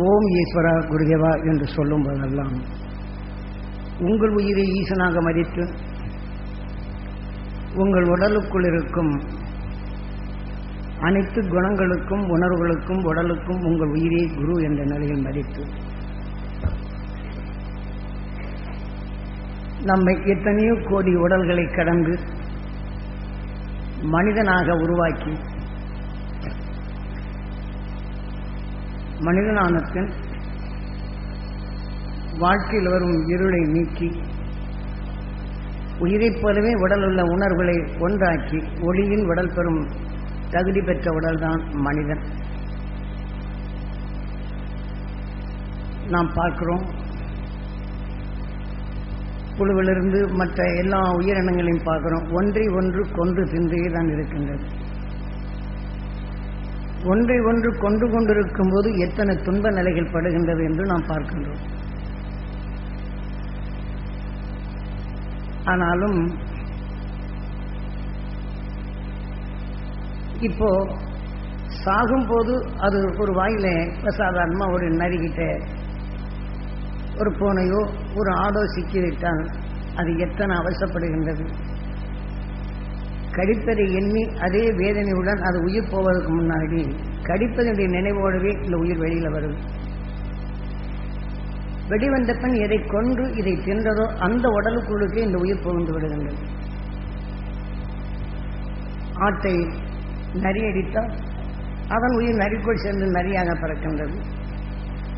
ஓம் ஈஸ்வரா குருதேவா என்று சொல்லும் போதெல்லாம் உங்கள் உயிரை ஈசனாக மதித்து உங்கள் உடலுக்குள் இருக்கும் அனைத்து குணங்களுக்கும் உணர்வுகளுக்கும் உடலுக்கும் உங்கள் உயிரை குரு என்ற நிலையில் மதித்து நம்மை எத்தனையோ கோடி உடல்களை கடந்து மனிதனாக உருவாக்கி மனிதனானத்தின் வாழ்க்கையில் வரும் இருளை நீக்கி உயிரைப் போலவே உடல் உள்ள உணர்வுகளை ஒன்றாக்கி ஒளியின் உடல் பெறும் தகுதி பெற்ற உடல்தான் மனிதன். நாம் பார்க்கிறோம் புழுவிலிருந்து மற்ற எல்லா உயிரினங்களையும் பார்க்கிறோம். ஒன்றை ஒன்று கொன்று தின்றே தான் இருக்கின்றது. ஒன்றை ஒன்று கொண்டு கொண்டிருக்கும் போது எத்தனை துன்ப நிலைகள் படுகின்றது என்று நாம் பார்க்கின்றோம். ஆனாலும் இப்போ சாகும்போது அது ஒரு வாயில சாதாரணமா ஒரு நரிகிட்ட ஒரு பூனையோ ஒரு ஆடோ சிக்கிவிட்டால் அது எத்தனை அவசப்படுகின்றது. கடிப்பதை எண்ணி அதே வேதனையுடன் அது உயிர் போவதற்கு முன்னாடி கடிப்பதனுடைய நினைவோடவே இந்த உயிர் வெளியில வரும் வெடிவந்த பெண் எதை கொன்று இதை தின்றதோ அந்த உடலுக்குள்ளுக்கே இந்த உயிர் புகுந்து விடுகின்றது. ஆட்டை நரி அடித்தால் அதன் உயிர் நரிக்குள் சென்று நரியாக பிறக்கின்றது.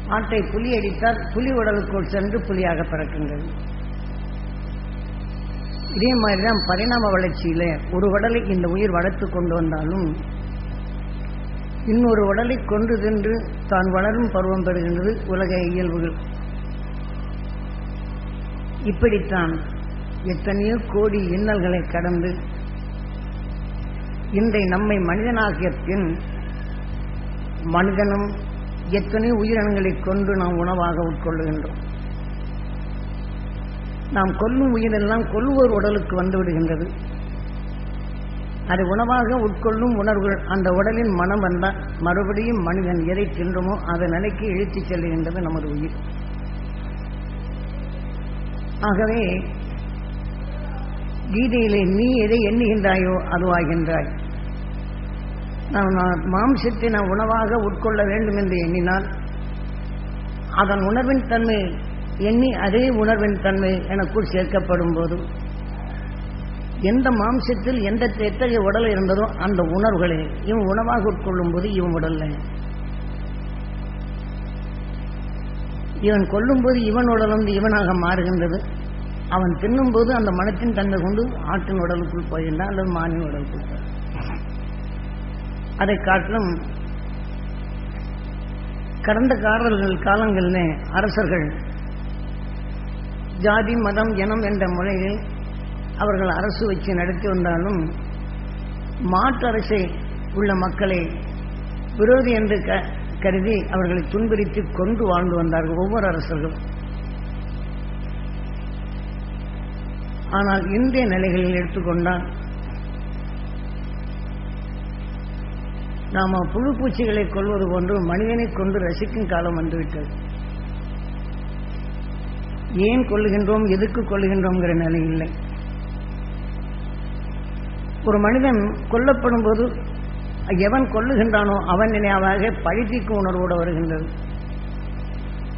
ஆட்டை புலி அடித்தால் புலி உடலுக்குள் சென்று புலியாக பிறக்கின்றது. இதே மாதிரிதான் பரிணாம வளர்ச்சியில ஒரு உடலை இந்த உயிர் வளர்த்து கொண்டு வந்தாலும் இன்னொரு உடலை கொண்டு சென்று தான் வளரும் பருவம் பெறுகின்றது உலக இயல்புகள். இப்படித்தான் எத்தனையோ கோடி இன்னல்களை கடந்து இன்றை நம்மை மனிதனாகிய பின் மனிதனும் எத்தனையோ உயிரினங்களை கொண்டு நாம் உணவாக உட்கொள்ளுகின்றோம். நாம் கொல்லும் உயிரெல்லாம் கொல்லுவோர் உடலுக்கு வந்து விடுகின்றது. அதை உணவாக உட்கொள்ளும் உணர்வுகள் அந்த உடலின் மனம் வந்தால் மறுபடியும் மனிதன் எதை தின்றமோ அதை நிலைக்கு இழுத்துச் செல்லுகின்றது நமது உயிர். ஆகவே கீதையிலே நீ எதை எண்ணுகின்றாயோ அதுவாகின்றாய் நான் மாம்சத்தை நான் உணவாக உட்கொள்ள வேண்டும் என்று எண்ணினால் அதன் உணர்வின் தன்மை எண்ணி அதே உணர்வின் தன்மை எனக்குள் சேர்க்கப்படும் போது எந்த மாம்சத்தில் எந்த எத்தகைய உடல் இருந்ததோ அந்த உணர்வுகளை இவன் உணவாக உட்கொள்ளும் போது இவன் உடல்ல இவன் கொல்லும்போது இவன் உடல் வந்து இவனாக மாறுகின்றது. அவன் தின்னும்போது அந்த மனத்தின் தன்மை கொண்டு ஆட்டின் உடலுக்குள் போகின்றான் அல்லது மானின் உடலுக்குள் அதை காட்டிலும் கடந்த காரர்கள் காலங்களில் அரசர்கள் ஜாதி மதம் இனம் என்ற முறையில் அவர்கள் அரசு வச்சு நடத்தி வந்தாலும் மாற்று அரசை உள்ள மக்களை விரோதி என்று கருதி அவர்களை துன்புறுத்தி கொண்டு வாழ்ந்து வந்தார்கள் ஒவ்வொரு அரசர்களும். ஆனால் இந்திய நிலைகளில் எடுத்துக்கொண்டால் நாம புழு பூச்சிகளை கொள்வது போன்று மனிதனை கொண்டு ரசிக்கும் காலம் வந்துவிட்டது. ஏன் கொள்ளுகின்றோம் எதுக்கு கொள்ளுகின்றோங்கிற நிலை இல்லை. ஒரு மனிதன் கொல்லப்படும் போது எவன் கொல்லுகின்றானோ அவன் நினைவாக பழித்தீக்கும் உணர்வோடு வருகின்றது.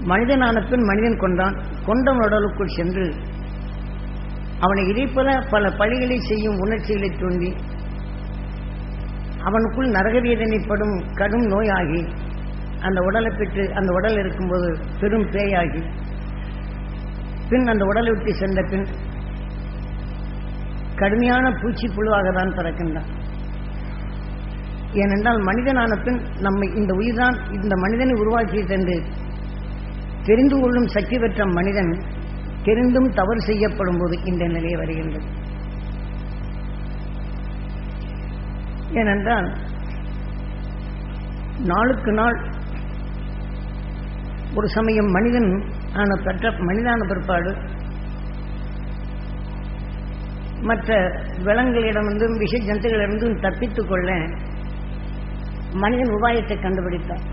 மனிதனான பின் மனிதன் கொண்டான் கொண்டவன் உடலுக்குள் சென்று அவனை இதைப்போல பல பழிகளை செய்யும் உணர்ச்சிகளை தூண்டி அவனுக்குள் நரகவேதனைப்படும் கடும் நோயாகி அந்த உடலை பெற்று அந்த உடல் இருக்கும்போது பெரும் பேயாகி பின் அந்த உடலை விட்டு சென்ற பின் கடுமையான பூச்சி புழுவாக தான் பிறக்கின்றான். ஏனென்றால் மனிதனான பின் நம்மை இந்த உயிர்தான் இந்த மனிதனை உருவாக்கியது என்று தெரிந்து கொள்ளும் சக்தி பெற்ற மனிதன் தெரிந்தும் தவறு செய்யப்படும் போது இந்த நிலையை வருகின்றது. ஏனென்றால் நாளுக்கு நாள் ஒரு சமயம் மனிதன் ஆன பெற்ற மனிதான பிற்பாடு. மற்ற விலங்குகளிடமிருந்தும் விஷ ஜந்துகளிடமிருந்தும் தப்பித்துக் கொள்ள மனிதன் உபாயத்தை கண்டுபிடித்தார்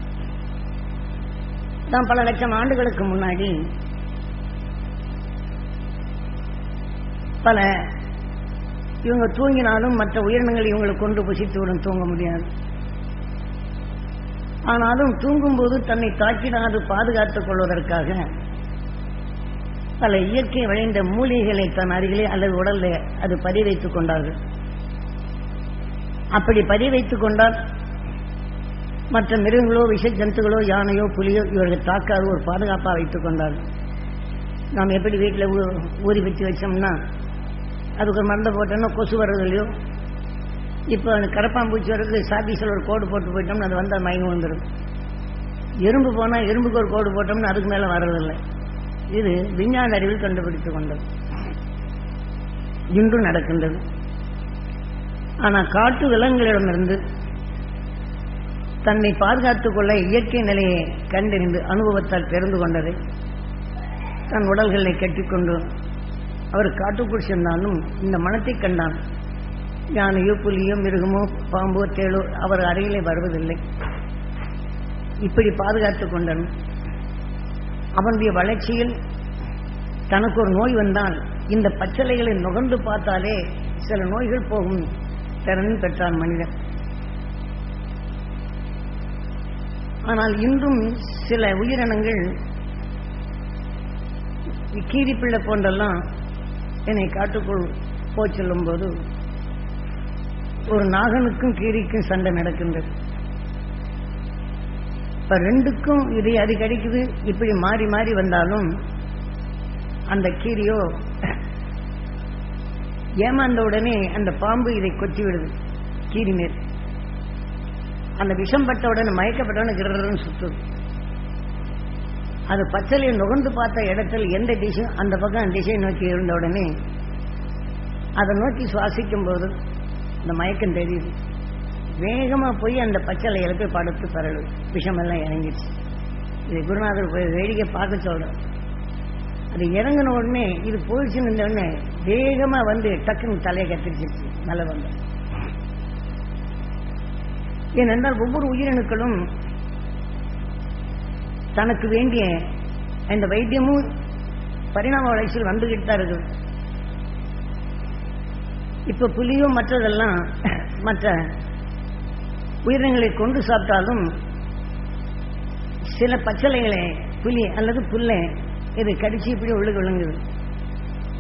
தான் பல லட்சம் ஆண்டுகளுக்கு முன்னாடி பல இவங்க தூங்கினாலும் மற்ற உயிரினங்கள் இவங்களை கொண்டு புசித்துவிடும் தூங்க முடியாது. ஆனாலும் தூங்கும்போது தன்னை தாக்கினாது பாதுகாத்துக் கொள்வதற்காக பல இயற்கை விளைந்த மூலிகைகளை தன் அருகிலே அல்லது உடல்ல அது பதிய வைத்துக் கொண்டார்கள். அப்படி பதிய வைத்துக் கொண்டால் மற்ற மிருகங்களோ விஷ ஜந்துகளோ யானையோ புலியோ இவர்கள் தாக்காது ஒரு பாதுகாப்பாக வைத்துக் கொண்டார்கள். நாம் எப்படி வீட்டில் ஊறி வச்சு வச்சோம்னா அதுக்கு ஒரு மருந்தை போட்டோம்னா கொசு வர்றதுலையோ இப்போ அந்த கரப்பாம்பூச்சி வரது சாபீஸில் ஒரு கோடு போட்டு போயிட்டோம்னா அது வந்தால் மயங்கி வந்துடும் எறும்பு போனால் எறும்புக்கு ஒரு கோடு போட்டோம்னா அதுக்கு மேலே வர்றதில்லை. இது விஞ்ஞான அறிவில் கண்டுபிடித்துக் கொண்டது. இன்றும் நடக்கின்றது. ஆனால் காட்டு விலங்குகளிடமிருந்து தன்னை பாதுகாத்துக் கொள்ள இயற்கை நிலையை கண்டறிந்து அனுபவத்தால் தெரிந்து கொண்டதை தன் உடல்களை கட்டிக்கொண்டு அவர் காட்டுக்குள் சென்றாலும் இந்த மனத்தை கண்டான். யானையோ புலியோ மிருகமோ பாம்போ தேளோ அவர் அருகிலே வருவதில்லை. இப்படி பாதுகாத்துக் கொண்டான் அவனுடைய வளர்ச்சியில் தனக்கு ஒரு நோய் வந்தால் இந்த பச்சளைகளை நுகர்ந்து பார்த்தாலே சில நோய்கள் போகும். திறன் பெற்றான் மனிதன். ஆனால் இன்றும் சில உயிரினங்கள் கீரிப்பிள்ளை போன்றெல்லாம் என்னை காட்டுக்குள் போச்செல்லும் போது ஒரு நாகனுக்கும் கீரிக்கும் சண்டை நடக்கின்றது. இப்ப ரெண்டுக்கும் இது அது கிடைக்குது. இப்படி மாறி மாறி வந்தாலும் அந்த கீரியோ ஏமாந்த உடனே அந்த பாம்பு இதை கொத்தி விடுது கீரி மேல். அந்த விஷம் பட்ட உடனே மயக்கப்பட்டவன கிரன்னு சுத்துது. அது பச்சலையை நுகர்ந்து பார்த்த இடத்துல எந்த திசை அந்த பக்கம் திசை நோக்கி இருந்த உடனே அதை நோக்கி சுவாசிக்கும் போது இந்த மயக்கம் தெரியுது. வேகமா போய் அந்த பச்சளையில போய் படுத்து பரடு விஷமெல்லாம் இறங்கிடுச்சு. இது குருநாதர் போய் வேடிக்கை பார்க்க சொல்றேன் அது இறங்கின உடனே இது போயிடுச்சுன்னு உடனே வேகமா வந்து டக்குன்னு தலையை கத்திரிச்சிருச்சு. நல்ல வந்து. ஏனென்றால் ஒவ்வொரு உயிரணுக்களும் தனக்கு வேண்டிய இந்த வைத்தியமும் பரிணாம வளர்ச்சியில் வந்துகிட்டு தான் இருக்குது. இப்ப புலியும் மற்றதெல்லாம் மற்ற உயிரினங்களை கொண்டு சாப்பிட்டாலும் சில பச்சளைகளை புலி அல்லது புல்லை இது கடிச்சு இப்படி உள்ளு விழுங்குது.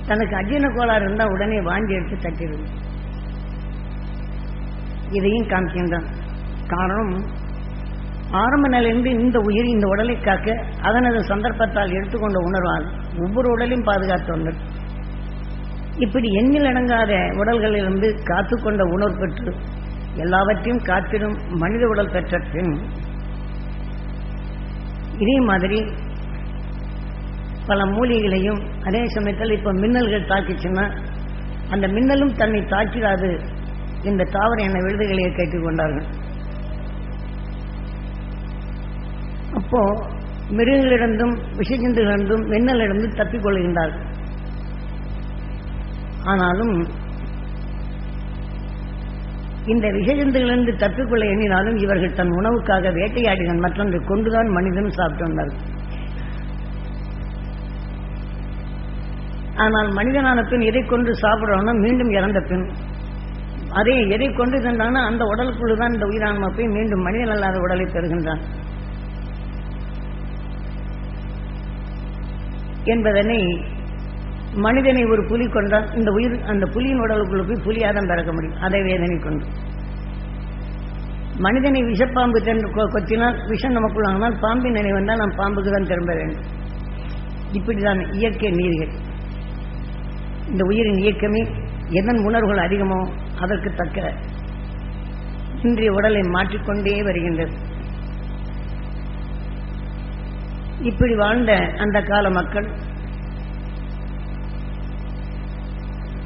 தனக்கு அஜீன கோளாறு இருந்தால் உடனே வாங்கி எடுத்து தட்டிடுது. இதையும் காமிக்கின்றான். காரணம் ஆரம்ப நிலையிலிருந்து இந்த உயிர் இந்த உடலை காக்க அதனது சந்தர்ப்பத்தால் எடுத்துக்கொண்ட உணர்வால் ஒவ்வொரு உடலையும் பாதுகாத்து வந்தது. இப்படி எண்ணில் அடங்காத உடல்களிலிருந்து காத்துக்கொண்ட உணர்வு பெற்று எல்லாவற்றையும் காத்திடும் மனித உடல் பெற்ற பின் இதே மாதிரி பல மூலிகைகளையும் அதே சமயத்தில் இப்ப மின்னல்கள் தாக்கிச்சுன்னா அந்த மின்னலும் தன்னை தாக்கிடாது இந்த தாவர எண்ண விழுதுகளை கேட்டுக் கொண்டார்கள். அப்போ மிருகங்களிடந்தும் விஷஜந்துகளிடந்தும் மின்னலிடந்தும் தப்பிக் கொள்கின்றார்கள். ஆனாலும் இந்த விஷஜந்துகளிலிருந்து தப்பிக்கொள்ள எண்ணினாலும் இவர்கள் தன் உணவுக்காக வேட்டையாடினான் மற்றொன்று கொண்டுதான் மனிதன் சாப்பிட்டு வந்தார் ஆனால் மனிதனான பின் எதை கொண்டு சாப்பிடுறோம்னா மீண்டும் இறந்த பின். அதே எதை கொண்டு தந்தானா அந்த உடலுக்குள்ளே தான் இந்த உயிரான்மா போய் மீண்டும் மனிதன் அல்லாத உடலை பெறுகின்றான். என்பதனை மனிதனை ஒரு புலி கொண்டால் இந்த உயிர் அந்த புலியின் உடலுக்குள்ள போய் புலியாதான் பிறக்க முடியும். அதை வேதனை கொண்டு. மனிதனை விஷப்பாம்பு தென்று கொத்தினால் விஷம் நமக்குள்ள பாம்பின் நினை வந்தால் நாம் பாம்புக்கு தான் திரும்ப வேண்டும். இப்படிதான் இயற்கை நீர்கள் இந்த உயிரின் இயக்கமே எதன் உணர்வுகள் அதிகமோ அதற்கு தக்க இன்றைய உடலை மாற்றிக்கொண்டே வருகின்றது. இப்படி வாழ்ந்த அந்த கால மக்கள்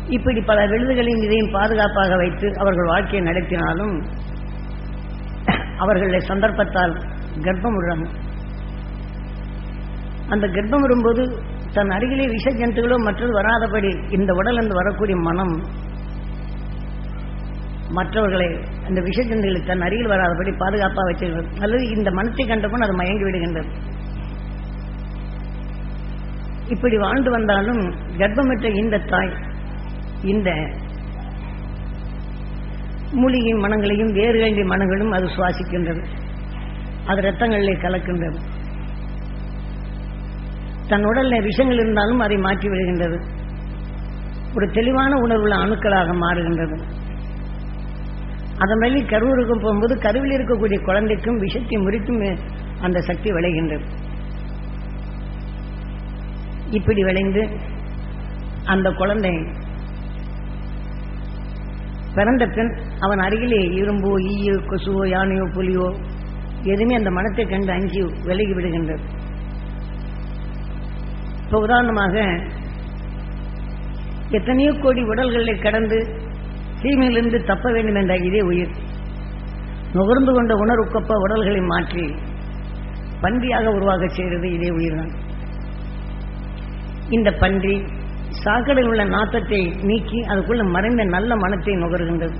இப்படி பல விருதுகளையும் இதையும் பாதுகாப்பாக வைத்து அவர்கள் வாழ்க்கையை நடத்தினாலும் அவர்களுடைய சந்தர்ப்பத்தால் கர்ப்பம் விடுறாங்க அந்த கர்ப்பம் விடும்போது தன் அருகிலே விஷ ஜந்துகளோ மற்றது வராதபடி இந்த உடலிருந்து வரக்கூடிய மனம் மற்றவர்களை அந்த விஷ ஜந்துகளை தன் அருகில் வராதபடி பாதுகாப்பாக வச்சிருக்கிறது. அல்லது இந்த மனத்தை கண்டபோது அது மயங்கி விடுகின்றது. இப்படி வாழ்ந்து வந்தாலும் கர்ப்பமற்ற இந்த தாய் இந்த மூலிகை மனங்களையும் வேறு வேண்டிய மனங்களும் அது சுவாசிக்கின்றது. அது ரத்தங்களிலே கலக்கின்றது. தன் உடல்ல விஷங்கள் இருந்தாலும் அதை மாற்றி விடுகின்றது. ஒரு தெளிவான உணர்வுள்ள அணுக்களாக மாறுகின்றது. அதன் வழி கருவூருக்கு போகும்போது கருவில் இருக்கக்கூடிய குழந்தைக்கும் விஷத்தை முறிக்கும் அந்த சக்தி விளைகின்றது. இப்படி விளைந்து அந்த குழந்தை பிறந்த பின் அவன் அருகிலே இரும்போ ஈயோ கொசுவோ யானையோ புலியோ எதுவுமே அந்த மனத்தை கண்டு அஞ்சி விலகி விடுகின்றது. இப்போ உதாரணமாக எத்தனையோ கோடி உடல்களை கடந்து தீமையிலிருந்து தப்ப வேண்டும் என்ற இதே உயிர். நுகர்ந்து கொண்ட உணர்வுக்கொப்ப உடல்களை மாற்றி பன்றியாக உருவாக செய்கிறது இதே உயிர்தான். இந்த பன்றி சாக்கடையில் உள்ள நாத்தத்தை நீக்கி அதுக்குள்ள மறைந்த நல்ல மனத்தை நுகர்கின்றது.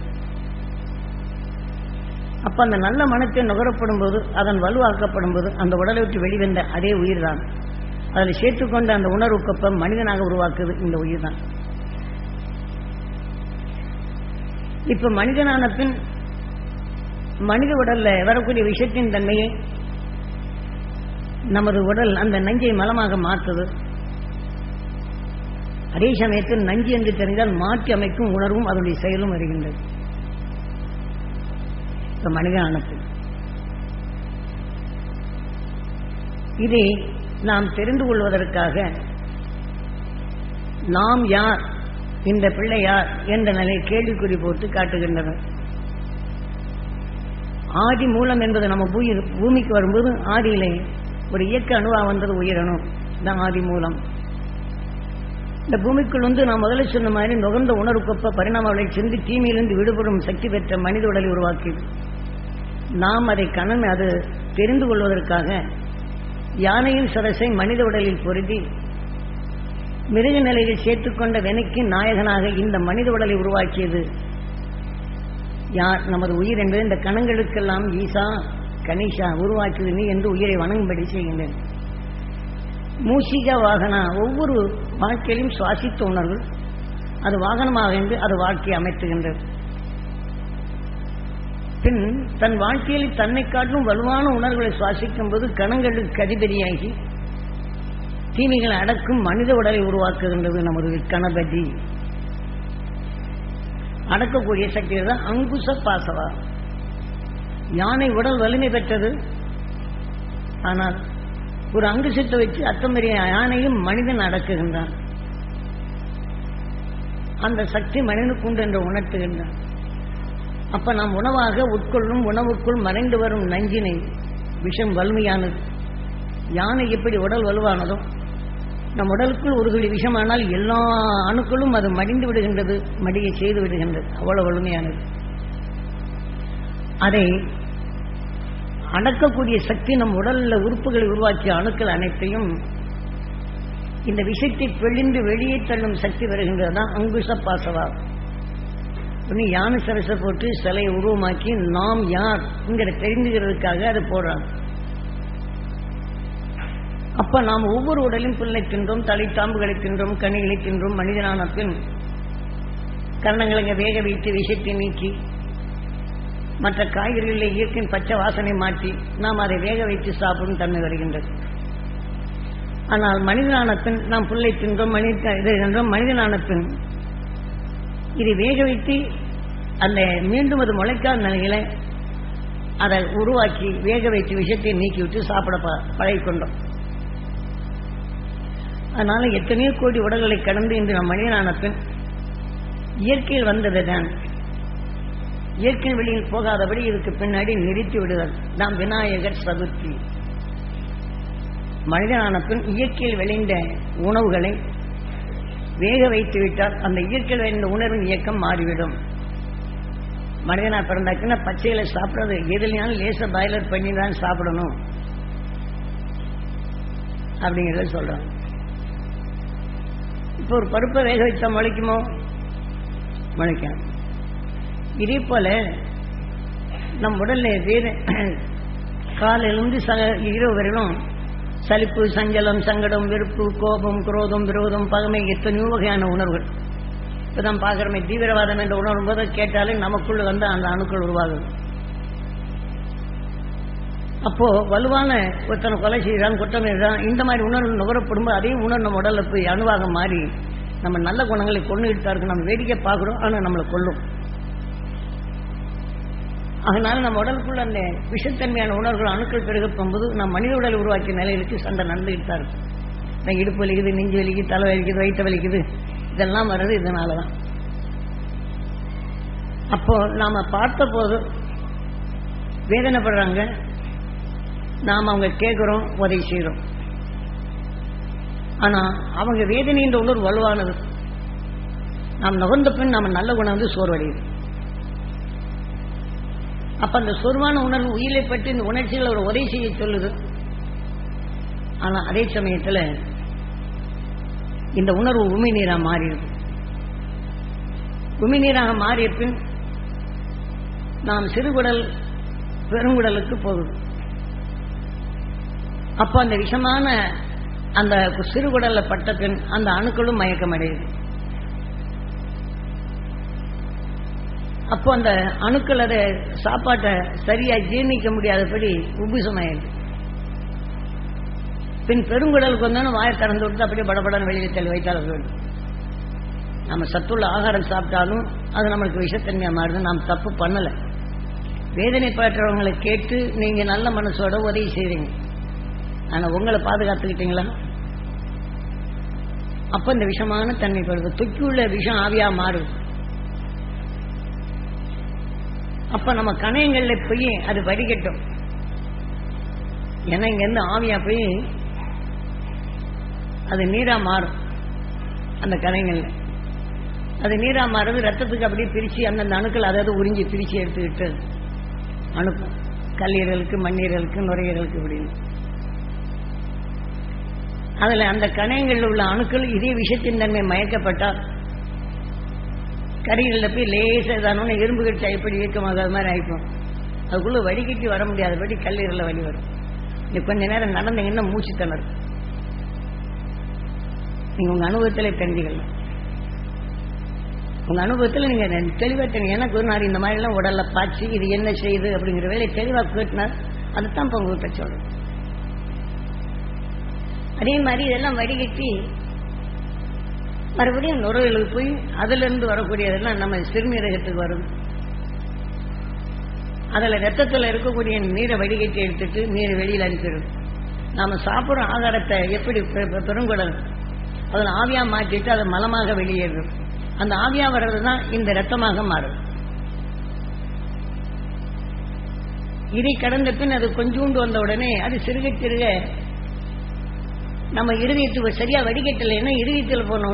அப்ப அந்த நல்ல மனத்தை நுகரப்படும் போது அதன் வலுவாக்கப்படும் போது அந்த உடலை விட்டு வெளிவந்த அதே உயிர் தான் அதில் சேர்த்துக்கொண்ட அந்த உணர்வுக்கொப்ப மனிதனாக உருவாக்குது இந்த உயிர் தான் இப்ப மனிதனான பின் மனித உடல்ல வரக்கூடிய விஷயத்தின் தன்மையை நமது உடல் அந்த நஞ்சை மலமாக மாற்றுது. அதே சமயத்தில் நஞ்சு என்று தெரிந்தால் மாற்றி அமைக்கும் உணர்வும் அதனுடைய செயலும் வருகின்றது. இப்ப மனித பின் இதை நாம் தெரிந்து கொள்வதற்காக நாம் யார் இந்த பிள்ளை யார் என்ற நிலை கேள்விக்குறி போட்டு காட்டுகின்றனர். ஆதி மூலம் என்பது நம்ம பூமி பூமிக்கு வரும்போது ஆதியிலே ஒரு இயக்க அணுவா வந்தது உயிரணு தான் ஆதி மூலம். இந்த பூமிக்குள் வந்து நான் முதல்ல சொன்ன மாதிரி நுகர்ந்த உணர்வுக்கொப்ப பரிணாமங்களை சென்று தீமையிலிருந்து விடுபடும் சக்தி பெற்ற மனித உடலை உருவாக்கி. நாம் அதை கணன் அது தெரிந்து கொள்வதற்காக யானையின் சரசை மனித உடலில் பொருதி மிருக நிலையில் சேர்த்துக்கொண்ட வெனக்கு நாயகனாக இந்த மனித உடலை உருவாக்கியது யார்? நமது உயிர் என்பது இந்த கணங்களுக்கெல்லாம் ஈசா கணேஷா உருவாக்கியது நீ என்று உயிரை வணங்கும்படி செய்கின்றேன். மூஷிக வாகனா ஒவ்வொரு வாழ்க்கையிலும் சுவாசித்த உணர்வு. அது வாகனமாக என்று அது வாழ்க்கையை அமைத்துகின்றது. பின் தன் வாழ்க்கையில் தன்னை காட்டும் வலுவான உணர்வுகளை சுவாசிக்கும் போது கணங்களுக்கு அதிபதியாகி தீமைகளை அடக்கும் மனித உடலை உருவாக்குகின்றது நமது கணபதி. அடக்கக்கூடிய சக்தி தான் அங்குச பாசவா. யானை உடல் வலிமை பெற்றது. ஆனால் ஒரு அங்குசத்தை வச்சு அத்தமறிய யானையும் மனிதன் அடக்குகின்றான். அந்த சக்தி மனிதனுக்கு உண்டு என்று உணர்த்துகின்றான். அப்ப நாம் உணவாக உட்கொள்ளும் உணவுக்குள் மறைந்து வரும் நஞ்சினை விஷம் வலிமையானது. யானை எப்படி உடல் வலுவானதோ நம் உடலுக்குள் ஒரு துளி விஷமானால் எல்லா அணுக்களும் அது மடிந்து விடுகின்றது மடியை செய்து விடுகின்றது. அவ்வளவு வலிமையானது. அதை அடக்கக்கூடிய சக்தி நம் உடல்ல உறுப்புகளை உருவாக்கிய அணுக்கள் அனைத்தையும் இந்த விஷத்தை பெழிந்து வெளியே தள்ளும் சக்தி வருகின்றது? தான் அங்குச பாசவா ஒன்று யானை சரசை போட்டு சிலையை உருவமாக்கி நாம் யார் என்கிற தெரிந்துகிறதுக்காக அதை போடுறாங்க அப்ப நாம் ஒவ்வொரு உடலும் பிள்ளை தின்றோம் தலைத்தாம்புகளை தின்றோம் கனிகளை தின்றோம் மனிதனான பின் கரணங்களை வேக வைத்து விஷத்தை நீக்கி மற்ற காய்கறிகளில் இயற்கையின் பச்சை வாசனை மாற்றி நாம் அதை வேக வைத்து சாப்பிடும் தன்மை வருகின்றது. ஆனால் மனிதனான பின் நாம் புல்லை தின்றோம் மனித இதை தின்றோம் மனிதனான பின் இதை வேக வைத்து அந்த மீண்டும் அது முளைக்காத நிலையில அதை உருவாக்கி வேக வைத்து விஷயத்தை நீக்கிவிட்டு சாப்பிட பழகிக்கொண்டோம். அதனால எத்தனையோ கோடி உடல்களை கடந்து இன்று நம் மனிதனான பின் இயற்கையில் வந்தது தான் இயற்கை வெளியில் போகாதபடி இதுக்கு பின்னாடி நிறுத்தி விடுதல். நாம் விநாயகர் சதுர்த்தி. மனிதனான பின் இயற்கையில் விளைந்த உணவுகளை வேக வைத்து விட்டால் அந்த இயற்கையில் விளைந்த உணர்வின் இயக்கம் மாறிவிடும். மனிதனா பிறந்தாக்குன்னா பச்சைகளை சாப்பிட்றது. எதுலையாலும் லேச பாய்லர் பண்ணி தான் சாப்பிடணும். அப்படிங்கிறத சொல்றாங்க இப்போ ஒரு பருப்பை வேக வச்சா முளைக்குமோ? முளைக்கும் இதே போல நம் உடல்ல வேறு காலையிலிருந்து சக இரவு வரையிலும் சலிப்பு சஞ்சலம் சங்கடம் வெறுப்பு கோபம் குரோதம் விரோதம் பகமை எத்தனையோ வகையான உணர்வுகள். இப்பதான் பார்க்கிறோமே தீவிரவாதம் என்ற உணரும் போது கேட்டாலே நமக்குள்ள வந்து அந்த அணுக்கள் உருவாகுது. அப்போ வலுவான ஒருத்தனை கொலை செய்கிறான் குற்றம் செய்கிறான் இந்த மாதிரி உணர்வு நுகரப்படும்போது அதே உணர்வு நம்ம உடலுக்கு போய் அணுவாக மாறி நம்ம நல்ல குணங்களை கொண்டுகிட்டு தான் இருக்கு நம்ம வேடிக்கை பார்க்குறோம் ஆனால் நம்மளை கொள்ளும் அதனால நம்ம உடலுக்குள்ள அந்த விஷத்தன்மையான உணர்வுகள் அணுக்கள் பெருக போகும்போது நம்ம மனித உடல் உருவாக்கிய நிலையிலுக்கு சண்டை நடந்துகிட்டு தான் இருக்கும். நான் இடுப்பு வலிக்குது நெஞ்சு வலிக்குது தலை வலிக்குது வயிற்று வலிக்குது. இதெல்லாம் வர்றது இதனால தான். அப்போ நாம பார்த்த போது வேதனைப்படுறாங்க. நாம் அவங்க கேட்குறோம் உதவி செய்கிறோம். ஆனால் அவங்க வேதனைன்ற உணர்வு வலுவானது. நாம் நுகர்ந்த பின் நம்ம நல்ல குணம் வந்து சோர்வடையுது. அப்ப அந்த சொர்வான உணர்வு உயிரை பற்றி இந்த உணர்ச்சிகளை ஒரு உதவி செய்ய சொல்லுது. ஆனா அதே சமயத்துல இந்த உணர்வு உமி நீரா மாறிடுது. உமி நீராக மாறிய பின் நாம் சிறுகுடல் பெருங்குடலுக்கு போகுது. அப்போ அந்த விஷமான அந்த சிறுகுடல்ல பட்ட பின் அந்த அணுக்களும் மயக்கம் அடையுது அப்போ அந்த அணுக்கள் அதை சாப்பாட்டை சரியா ஜீர்ணிக்க முடியாதபடி உபுசமாயிடுது பின் பெருங்குடலுக்கு வந்தாலும் வாயை திறந்து விட்டு அப்படியே படபடன்னு வெளியே தெளி வைத்தால் நம்ம சத்துள்ள ஆகாரம் சாப்பிட்டாலும் அது நம்மளுக்கு விஷத்தன்மையா மாறுது. நாம் தப்பு பண்ணலை. வேதனை பற்றவங்களை கேட்டு நீங்க நல்ல மனசோட உதவி செய்றீங்க. ஆனா உங்களை பாதுகாத்துக்கிட்டீங்களா? அப்ப இந்த விஷமான தன்மை படுது. தொக்கியுள்ள விஷம் ஆவியா மாறுது. அப்ப நம்ம கணையங்கள்ல போய் அது வடிகட்டும். ஏன்னா இங்க இருந்து ஆவியா போய் அது நீரா மாறும் அந்த கணையங்கள்ல அது நீரா மாறுது ரத்தத்துக்கு அப்படியே பிரிச்சு அந்தந்த அணுக்கள் அதாவது உறிஞ்சி பிரிச்சு எடுத்துக்கிட்டு அனுப்பும் கல்லீரலுக்கு மண்ணீரலுக்கு நுரையீரலுக்கு அப்படின்னு அதுல அந்த கணையங்களில் உள்ள அணுக்கள் இதே விஷயத்தின் தன்மை மயக்கப்பட்டால் கரைகளில் போய் லேசாக தானே இரும்பு கட்சி எப்படி இயக்கமாகாத மாதிரி ஆயிப்போம். அதுக்குள்ள வடிகட்டி வர முடியாதபடி கல்லீரலில் வலி வரும். நீ கொஞ்ச நேரம் நடந்தீங்கன்னா மூச்சு திணறும். நீங்க உங்க அனுபவத்திலே தெரிஞ்சுக்கலாம் உங்க அனுபவத்தில் நீங்க தெளிவாக தெரியும் ஏன்னா குருநார் இந்த மாதிரி எல்லாம் உடல்ல பாய்ச்சி இது என்ன செய்யுது அப்படிங்கிற வேலையை தெளிவா கேட்டினார் அதுதான் இப்போ உங்ககிட்ட சொல்றேன். அதே மாதிரி இதெல்லாம் வடிகட்டி மறுபடியும் நுரையீரலுக்கு போய் அதுல இருந்து வரக்கூடியதெல்லாம் நம்ம சிறுநீரகத்துக்கு வரும். அதுல ரத்தத்துல இருக்கக்கூடிய நீரை வடிகட்டி எடுத்துட்டு நீரை வெளியில அனுப்பிடும். நாம சாப்பிடுற ஆகாரத்தை எப்படி பெருங்குடல் அதில் ஆவியா மாற்றிட்டு அதை மலமாக வெளியேறும். அந்த ஆவியா வர்றது தான் இந்த ரத்தமாக மாறும். இதை கடந்த பின் அது கொஞ்சூண்டு வந்த உடனே அது சிறுக சிறுக நம்ம இருதயத்துக்கு சரியா வடிகட்டலைன்னா இருதயத்தில் போன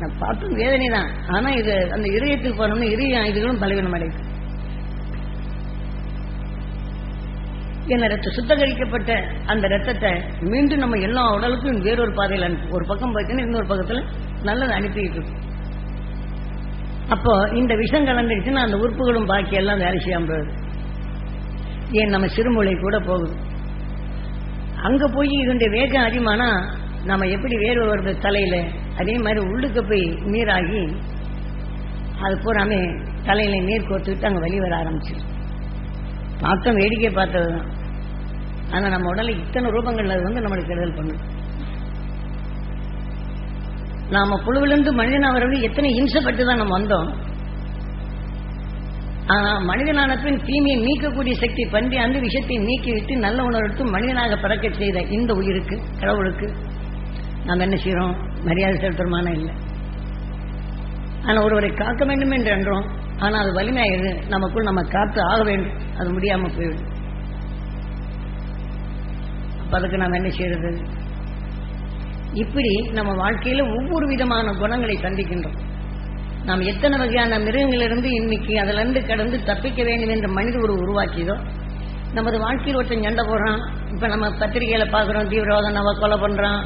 நான் பார்த்தும் வேதனை தான் ஆனா இது அந்த இருதயத்துக்கு போன இருதய ஆயுதங்களும் பலவீனம் அடைக்கும் என்ன ரத்த சுத்தகரிக்கப்பட்ட அந்த ரத்தத்தை மீண்டும் நம்ம எல்லா உடலுக்கும் வேறொரு பாதையில் அனுப்பி ஒரு பக்கம் பார்த்தீங்கன்னா இன்னொரு பக்கத்தில் நல்லது அனுப்பிட்டு இருக்கும் அப்போ இந்த விஷம் கலந்துருச்சுன்னா அந்த உறுப்புகளும் பாக்கி எல்லாம் வேலை செய்யாம போகுது ஏன் நம்ம சிறுமொழி கூட போகுது. அங்க போய் இதனுடைய வேகம் அதிகமானா நம்ம எப்படி வேறு வருது தலையில? அதே மாதிரி உள்ளுக்கு போய் நீராகி அது பூராமே தலையில நீர் கோர்த்துக்கிட்டு அங்க வெளியே வர ஆரம்பிச்சிடும் பார்த்தோம் வேடிக்கை பார்த்ததுதான். ஆனா நம்ம உடல இத்தனை ரூபங்கள் அது வந்து நம்மளுக்கு கெடுதல் பண்ணும் நாம புழுவிலிருந்து மனிதனாக வரவங்க எத்தனை இம்சப்பட்டு தான் நம்ம வந்தோம். மனிதனான பின் தீமையை நீக்கக்கூடிய சக்தி பன்றி அந்த விஷயத்தை நீக்கிவிட்டு நல்ல உணர்வு மனிதனாக பிறக்க செய்த இந்த உயிருக்கு கடவுளுக்கு நாம் என்ன செய்யறோம் மரியாதை செலுத்துறமான இல்லை? ஆனா ஒருவரை காக்க வேண்டும் என்று என்றோம் ஆனா அது வலிமையாயிரு நமக்குள் நம்ம காத்து ஆக வேண்டும். அது முடியாம போயிடும். அப்ப அதுக்கு நாம் என்ன செய்யறது இப்படி நம்ம வாழ்க்கையில ஒவ்வொரு விதமான குணங்களை சந்திக்கின்றோம். நாம் எத்தனை வகையான மிருகங்களிலிருந்து இன்னைக்கு அதிலிருந்து கடந்து தப்பிக்க வேண்டும் என்ற மனித ஒரு உருவாக்கியதோ நமது வாழ்க்கையில் ஒருத்தன் சண்டை போடுறான் இப்ப நம்ம பத்திரிகையில பாக்குறோம் தீவிரவாதம் நம்ம கொலை பண்றான்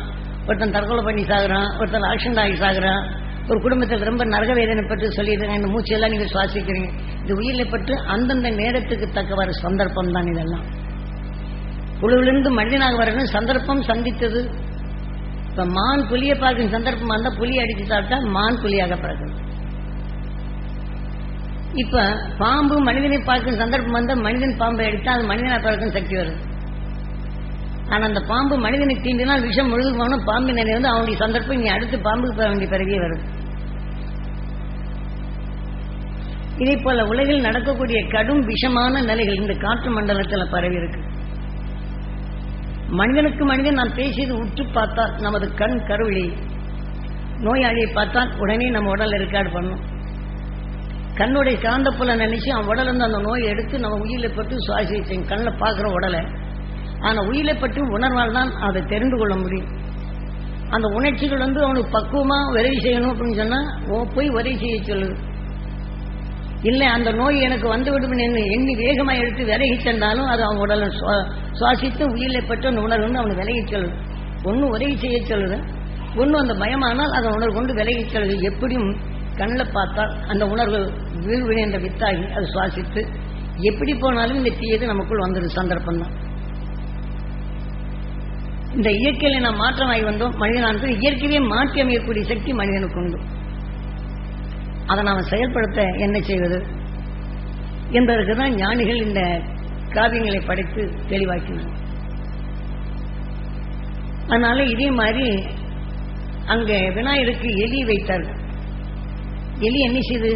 ஒருத்தன் தற்கொலை பண்ணி சாகுறான் ஒருத்தன் ஆக்சிடென்ட் ஆகி சாகுறான் ஒரு குடும்பத்தில் ரொம்ப நரக வேதனை பற்றி சொல்லிடுறாங்க இந்த மூச்செல்லாம் நீங்க சுவாசிக்கிறீங்க. இது உயிரில் பட்டு அந்தந்த நேரத்துக்கு தக்கவாறு சந்தர்ப்பம் தான் இதெல்லாம். புழுவிலிருந்து மனிதனாக வரணும் சந்தர்ப்பம் சந்தித்தது. இப்ப மான் புலியை பார்க்கும் சந்தர்ப்பம் வந்தா புலி அடிச்சு சாப்பிட்டா மான் புலியாக பிறக்கும். இப்ப பாம்பு மனிதனை பார்க்கும் சந்தர்ப்பம் வந்தா மனிதன் பாம்பை எடுத்தா அது மனிதனை பிறக்கும் சக்தி வருது. ஆனா அந்த பாம்பு மனிதனை தீண்டினால் விஷம் முழுது போனோம் பாம்பு நிலை வந்து அவனுடைய சந்தர்ப்பம் இனி அடுத்து பாம்புக்கு பெற வேண்டிய பிறகே வருது. இதே போல உலகில் நடக்கக்கூடிய கடும் விஷமான நிலைகள் இந்த காற்று மண்டலத்தில் பரவி இருக்கு. மனிதனுக்கு மனிதன் நான் பேசியது உற்று பார்த்தால் நமது கண் கருவிழி. நோயாளியை பார்த்தால் உடனே நம்ம உடல் ரெக்கார்டு பண்ணும். தன்னுடைய காந்த புல நினைச்சு அவன் உடலிருந்து அந்த நோயை எடுத்து நம்ம உயிரை பட்டு சுவாசி கண்ணில் பார்க்குற உடலை. ஆனா உயிரை பற்றி உணர்வால் தான் அதை தெரிந்து கொள்ள முடியும். அந்த உணர்ச்சிகள் வந்து அவனுக்கு பக்குவமா உதவி செய்யணும் அப்படின்னு சொன்னா ஓ போய் உதவி செய்ய சொல்லுது இல்லை அந்த நோய் எனக்கு வந்துவிடும் என்று எண்ணி வேகமாக எடுத்து விலகி சென்றாலும் அது அவன் உடலை சுவா- சுவாசித்து உயிரை பற்றி அந்த உணர்வு வந்து அவனை விலகி சொல்லுது ஒன்று உதவி செய்ய சொல்லுது. ஒன்று அந்த பயமானால் அதை உணர்வு கொண்டு விலகி சொல்லுது. எப்படியும் கண்ணில் பார்த்தால் அந்த உணர்வு வீழ்விழைந்த வித்தாகி அது சுவாசித்து எப்படி போனாலும் இந்த தீயது நமக்குள் வந்துடும் சந்தர்ப்பம் தான் இந்த இயற்கையில நாம் மாற்றமாகி வந்தோம். மனிதனானது இயற்கையே மாற்றி அமையக்கூடிய சக்தி மனிதனுக்கு உண்டு. அதை நாம் செயல்படுத்த என்ன செய்வது? என்பதற்கு தான் ஞானிகள் இந்த காவியங்களை படைத்து தெளிவாக்கினார். அதனால இதே மாதிரி அங்க விநாயகருக்கு எலி வைத்தார்கள். எலி என்ன செய்து?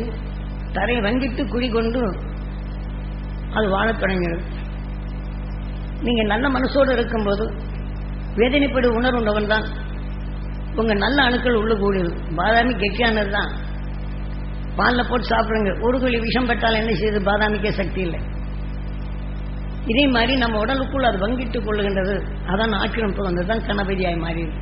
தரை வங்கிட்டு குடி கொண்டு அது வாழத் தொடங்கினது நீங்க நல்ல மனசோடு இருக்கும்போது வேதனைப்படும் உணர்வுண்டவன் தான். உங்க நல்ல அணுக்கள் உள்ள கூடியது. பாதாமி கெட்டியானது தான். பாலில் போட்டு சாப்பிடுங்க. ஒரு குழி விஷம் பட்டால் என்ன செய்யுது பாதாமிக்கே சக்தி இல்லை. இதே மாதிரி நம்ம உடலுக்குள் அது வங்கிட்டுக் கொள்ளுகின்றது. அதான் ஆக்கிரமிப்பு வந்தது தான் கணபதியாய் மாறியது.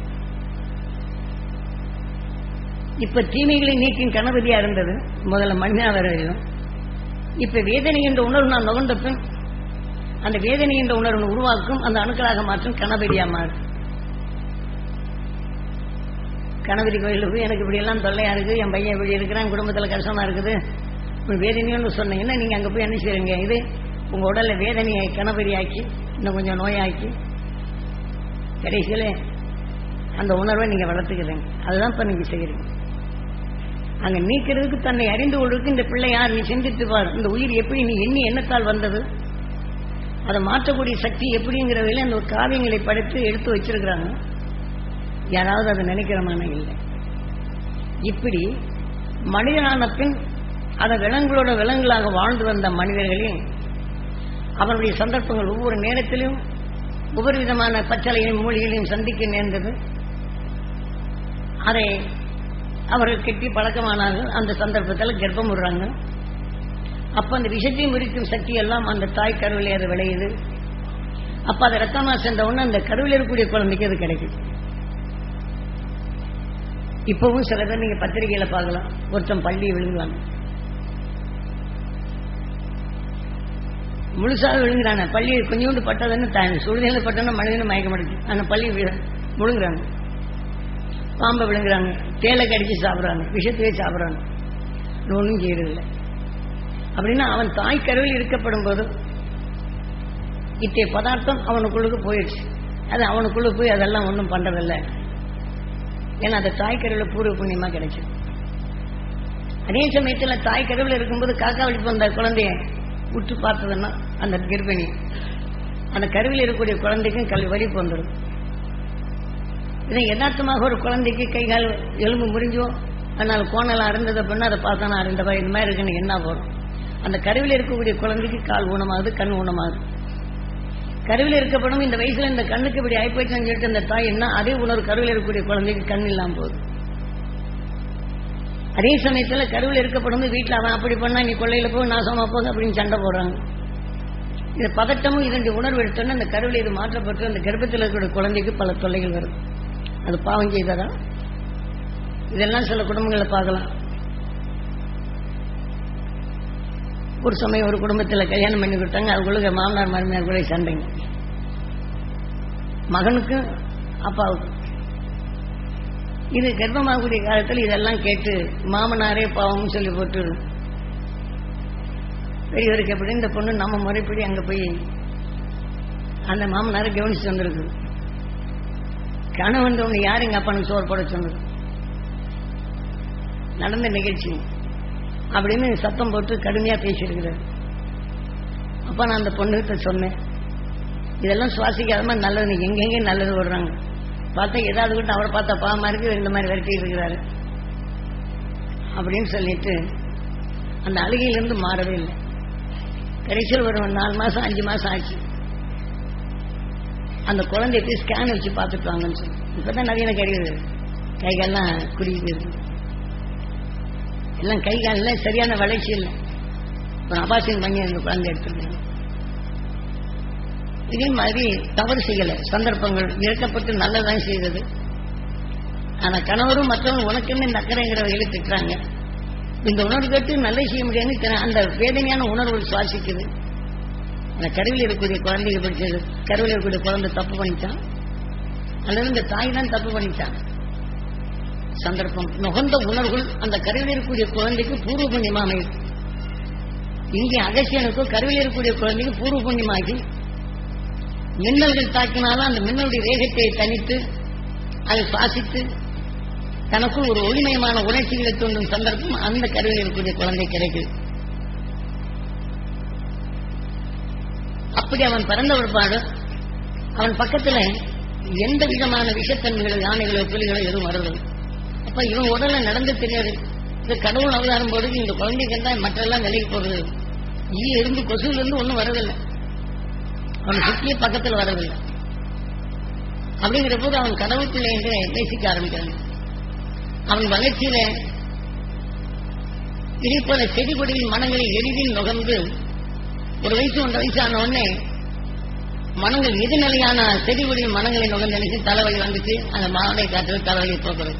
இப்ப தீமைகளை நீக்கின் கணபதியா இருந்தது. முதல்ல மனிதா வரையிலும் இப்ப வேதனை என்ற உணர்வு நான் நுகர்ந்த அந்த வேதனை என்ற உணர்வு உருவாக்கும் அந்த அணுக்களாக மாற்றும் கணபதியா மாறும் கணபதி கோயிலுக்கு எனக்கு இப்படி எல்லாம் தொல்லையா இருக்கு என் பையன் இப்படி இருக்கிறான் குடும்பத்துல கஷ்டமா இருக்குது. வேதனையோன்னு சொன்னீங்கன்னா நீங்க அங்க போய் என்ன செய்யுங்க இது உங்க உடல்ல வேதனையை கணபதியாக்கி இன்னும் கொஞ்சம் நோயாக்கி கடைசியில அந்த உணர்வை நீங்க வளர்த்துக்கிறீங்க. அதுதான் இப்ப நீங்க செய்யறீங்க அங்க நீக்கிறதுக்கு தன்னை அறிந்து கொள்வதற்கு இந்த பிள்ளை யார்? நீ சிந்தித்து பார். இந்த உயிர் எப்படி? நீ எண்ணி எண்ணத்தால் வந்தது? அதை மாற்றக்கூடிய சக்தி எப்படிங்கிறதுல அந்த ஒரு காவியங்களை படைத்து எடுத்து வச்சிருக்கிறாங்க. யாராவது அதை நினைக்கிறமான இல்லை. இப்படி மனிதனான பின் அதை விலங்குகளோட விலங்குகளாக வாழ்ந்து வந்த மனிதர்களையும் அவருடைய சந்தர்ப்பங்கள் ஒவ்வொரு நேரத்திலும் ஒவ்வொரு விதமான பச்சளையும் மூலிகளையும் சந்திக்க நேர்ந்தது. அதை அவர்கள் கெட்டி பழக்கமானார்கள் அந்த சந்தர்ப்பத்தில் கர்ப்பம் விடுறாங்க. அப்ப அந்த விஷத்தை முறிக்கும் சக்தி எல்லாம் அந்த தாய் கருவிலே அது விளையுது. அப்ப அது ரத்தமா சென்ற உடனே அந்த கருவில் இருக்கக்கூடிய குழந்தைக்கு அது கிடைக்குது. இப்பவும் சில பேர் நீங்க பத்திரிகையில பார்க்கலாம். ஒருத்தன் பள்ளி விழுங்குவாங்க முழுசாக விழுங்குறாங்க பள்ளி கொஞ்சோண்டு பட்டதுன்னு தாங்க சுடுதல பட்டோன்னா மனிதனும் மயக்க மாட்டேங்குது அந்த பள்ளி விழு- முழுங்குறாங்க. பாம்பை விழுங்குறாங்க தேலை கடிச்சு சாப்பிட்றாங்க. விஷத்தையே சாப்பிட்றாங்க. ஒன்றும் செய்யறதில்லை. அப்படின்னா அவன் தாய் கருவில் இருக்கப்படும் போது இத்தகைய பதார்த்தம் அவனுக்குள்ளுக்கு போயிடுச்சு. அது அவனுக்குள்ள போய் அதெல்லாம் ஒன்றும் பண்றதில்லை. ஏன்னா அந்த தாய் கருவில் பூர்வ புண்ணியமா கிடைச்சது அதே சமயத்துல தாய் கருவில் இருக்கும்போது காக்கா வழிப்பு வந்த குழந்தைய உற்று பார்த்ததுன்னா அந்த கர்ப்பிணி. அந்த கருவில் இருக்கக்கூடிய குழந்தைக்கும் கல் வலிப்பு வந்துடும் இதை யதார்த்தமாக ஒரு குழந்தைக்கு கை கால் எலும்பு முறிஞ்சோ அதனால் கோணலாக அருந்தது அப்படின்னா அதை பார்த்தோன்னா அருந்தவா இந்த மாதிரி இருக்குன்னு என்ன போறோம் அந்த கருவில் இருக்கக்கூடிய குழந்தைக்கு கால் ஊனமாகுது கண் ஊனமாகுது. கருவில் இருக்கப்படும் இந்த வயசுல இந்த கண்ணுக்கு இப்படி ஆய்ப்போச்சுன்னு சொல்லிட்டு அந்த தாய் என்ன? அதே உணர்வு கருவில் இருக்கக்கூடிய குழந்தைக்கு கண் இல்லாம போகுது. அதே சமயத்துல கருவில் இருக்கப்படும் வீட்டில் அவன் அப்படி பண்ணா நீ கொள்ளையில போ நாசமா போகுது அப்படின்னு சண்டை போடுறாங்க. இந்த பதட்டமும் இதனுடைய உணர்வு எடுத்தோன்னா அந்த கருவில் இது மாற்றப்பட்டு அந்த கர்ப்பத்தில் இருக்கக்கூடிய குழந்தைக்கு பல தொல்லைகள் வருது. அது பாவம் செய்ததா இதெல்லாம் சில குடும்பங்களை பார்க்கலாம். ஒரு சமயம் ஒரு குடும்பத்தில் கல்யாணம் பண்ணி கொடுத்தாங்க அவங்களுக்கு மாமனார் மாமியார் கூட சண்டைங்க. மகனுக்கும் அப்பாவுக்கும். இது கர்ப்பமாகக்கூடிய காலத்தில் இதெல்லாம் கேட்டு மாமனாரே பாவம்னு சொல்லி போட்டு பெரியவருக்கு எப்படி இந்த பொண்ணு நம்ம முறைப்படி அங்கே போய் அந்த மாமனாரை கவனிச்சு வந்திருக்கு. கணவன் ஒன்று யார் எங்க அப்பனுக்கு சோறு போட சொன்னது? நடந்த நிகழ்ச்சி. அப்படின்னு சத்தம் போட்டு கடுமையா பேசியிருக்கிறார். அப்ப நான் அந்த பொண்ணுகிட்ட சொன்னேன். இதெல்லாம் சுவாசிக்காதமா நல்லது எங்கெங்கே நல்லது விடுறாங்க பார்த்தா ஏதாவது கூட அவரை பார்த்தா பாவமா இருக்கு இந்த மாதிரி விரட்டிட்டு இருக்கிறாரு. அப்படின்னு சொல்லிட்டு அந்த அழுகையிலிருந்து மாறவே இல்லை. கடைசியில் ஒரு நாலு மாசம் அஞ்சு மாசம் ஆச்சு. அந்த குழந்தைக்கு ஸ்கேன் வச்சு பார்த்துட்டு வாங்கன்னு சொல்லி. இப்பதான் நவீன கருவி கை கால்லாம் குடிக்குது எல்லாம் கை காலில் சரியான வளர்ச்சி இல்லை. இப்போ அபாசியம் பண்ணி அந்த குழந்தை எடுத்துருக்காங்க. இதே மாதிரி தவறு செய்யல. சந்தர்ப்பங்கள் இறக்கப்பட்டு நல்லதான் செய்தது. ஆனா கணவரும் மற்றவங்க உனக்குன்னு நக்கரைங்கிற வகையில் திட்டுறாங்க இந்த உணர்வு கேட்டு நல்ல செய்ய முடியாதுன்னு அந்த வேதனையான உணர்வு சுவாசிக்குது. அந்த கருவில் இருக்கக்கூடிய குழந்தைகள் படிச்சது கருவில் இருக்கக்கூடிய குழந்தை தப்பு பண்ணிட்டான். அல்லது இந்த தாய் தான் தப்பு பண்ணிட்டான். சந்தர்ப்பம். நுகர்ந்த உணர்வுகள் அந்த கருவில் இருக்கக்கூடிய குழந்தைக்கு பூர்வ புண்ணியமா இங்கே அகசியனுக்கும் கருவில் இருக்கக்கூடிய குழந்தைக்கு பூர்வ புண்ணியமாகி மின்னல்கள் தாக்கினாலும் அந்த மின்னலுடைய வேகத்தை தனித்து அதை சுவாசித்து தனக்குள் ஒரு ஒளிமயமான உணர்ச்சிகளை தூண்டும் சந்தர்ப்பம் அந்த கருவில் இருக்கக்கூடிய குழந்தை கிடைக்குது. அப்படி அவன் பிறந்த ஒருபாடு அவன் பக்கத்துல எந்த விதமான விஷத்தன்மைகளோ யானைகளோ புலிகளோ எதுவும் வருது அப்ப இவன் உடல்ல நடந்து தெரியாது இந்த கடவுள் அவதாரம் போடுது இந்த குழந்தைக்கு தான் மற்றெல்லாம் விலைக்கு போறது ஈ இருந்து கொசுல இருந்து ஒண்ணும் வரதில்லை அவன் சுற்றிய பக்கத்தில் வரதில்லை அப்படிங்கிற போது அவன் கடவுள் பிள்ளை என்று நேசிக்க ஆரம்பிக்கிறான். அவன் வளர்ச்சியில இதே போல செடி கொடியின் மனங்களை எளிதில் நுகர்ந்து ஒரு வயசு ஒன்றரை வயசு ஆன உடனே மனங்கள் எதிர்நிலையான செடி கொடியின் மனங்களை நுகர்ந்து நினைச்சு தலைவலி வந்துச்சு. அந்த மாவட்டை காட்டுறது தலைவலி போக்குறது